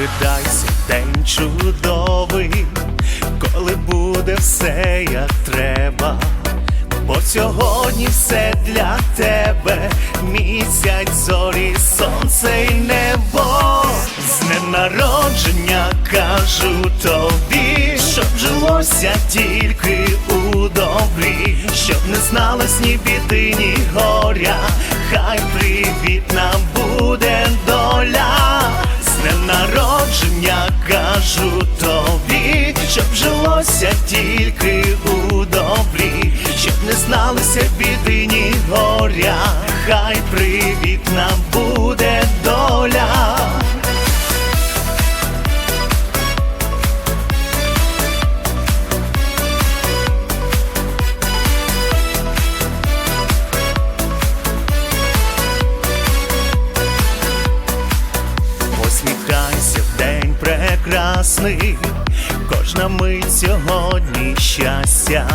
Посміхайся, день чудовий, коли буде все як треба. Бо сьогодні все для тебе, місяць, зорі, сонце й небо. З днем народження кажу тобі, щоб жилося тільки у добрі, щоб не зналось ні біди, ні горя, хай привітна жилося тільки у добрі, щоб не зналися біди, ні горя, хай привітна буде доля. Посміхайся в день прекрасний, кожна мить сьогодні щастя,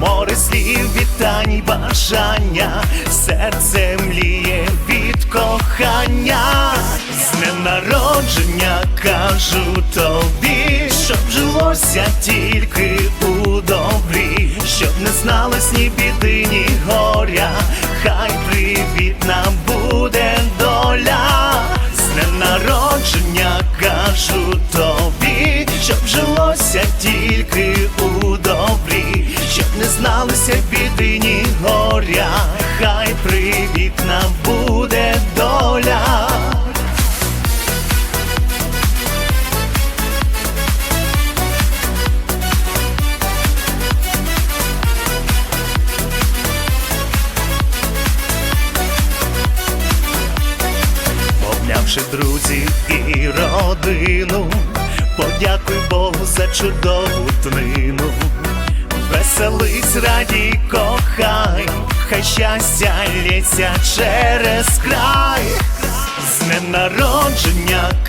море слів, вітань, бажання, серце мліє від кохання, з днем народження кажу тобі, щоб жилося тільки у добрі, щоб не зналось ні біди, ні горя, хай привітна буде доля. З днем народження кажу тільки у добрі, щоб не зналися біди, ні горя, хай привітна буде доля. Друзів і родину, подякуй Богу за чудову тнину. Веселись, радій, кохай, хай щастя лється через край. З днем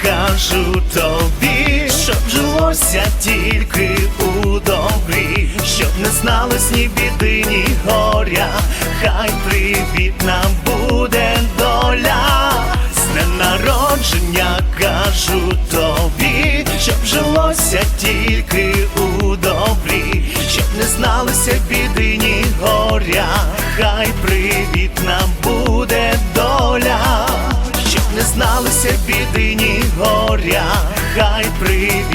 кажу тобі, щоб жилося тільки у добрі, щоб не зналось ні біди, ні горя, хай привітна буде доля. З днем народження кажу зналися біди, ні горя, хай привітна буде доля, щоб не зналися біди, ні горя, хай привітна